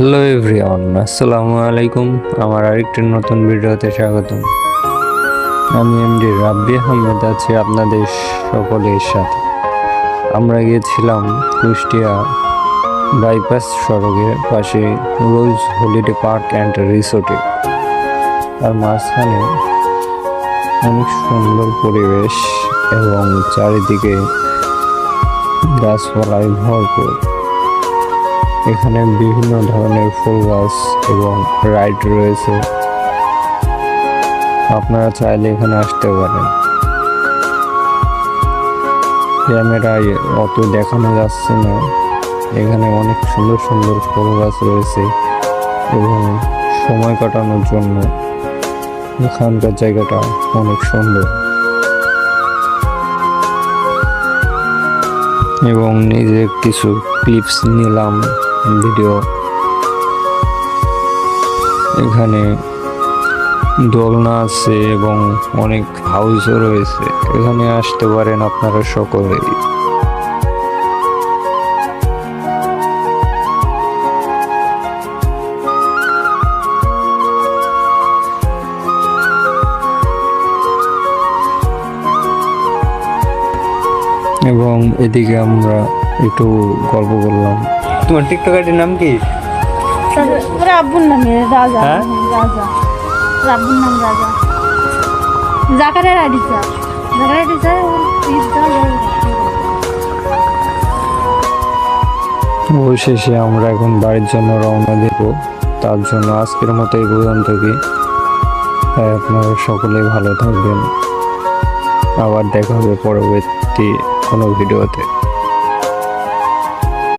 Hello everyone, আসসালামু আলাইকুম। আমার আরেকটি নতুন ভিডিওতে স্বাগতম। আমি এমডি রাব্বি আহমেদ আছি আপনাদের সকলের সাথে। আমরা গিয়েছিলাম কুষ্টিয়া বাইপাস সড়কের পাশে রোজ হলিডে পার্ক অ্যান্ড রিসোর্টে। আর মাঝখানে অনেক সুন্দর পরিবেশ এবং চারিদিকে গাছপালায় ভরপুর। এখানে বিভিন্ন ধরনের ফুল গাছ এবং রাইড রয়েছে। আপনারা চাইলে এখানে আসতে পারেন। ক্যামেরায় অত দেখানো যাচ্ছে না। এখানে অনেক সুন্দর সুন্দর ফুল গাছ রয়েছে এবং সময় কাটানোর জন্য এখানকার জায়গাটা অনেক সুন্দর। এবং নিজের কিছু ক্লিপস নিলাম। ভিডিও। এখানে দোলনা আছে এবং অনেক হাউসও রয়েছে। এখানে আসতে পারেন আপনারা সকলেই। এবং এদিকে আমরা একটু গল্প করলাম। তোমার টিকটক আইডির নাম কি? ওর আব্বুর নামে রাজা। হ্যাঁ? রাজা। নাম রাজা। জাকারের আইডি জাকারের অবশেষে আমরা এখন বাড়ির জন্য রওনা দেব। তার জন্য আজকের মতো এই পর্যন্ত কি। তাই আপনারা সকলেই ভালো থাকবেন। আবার দেখা হবে পরবর্তী কোনো ভিডিওতে।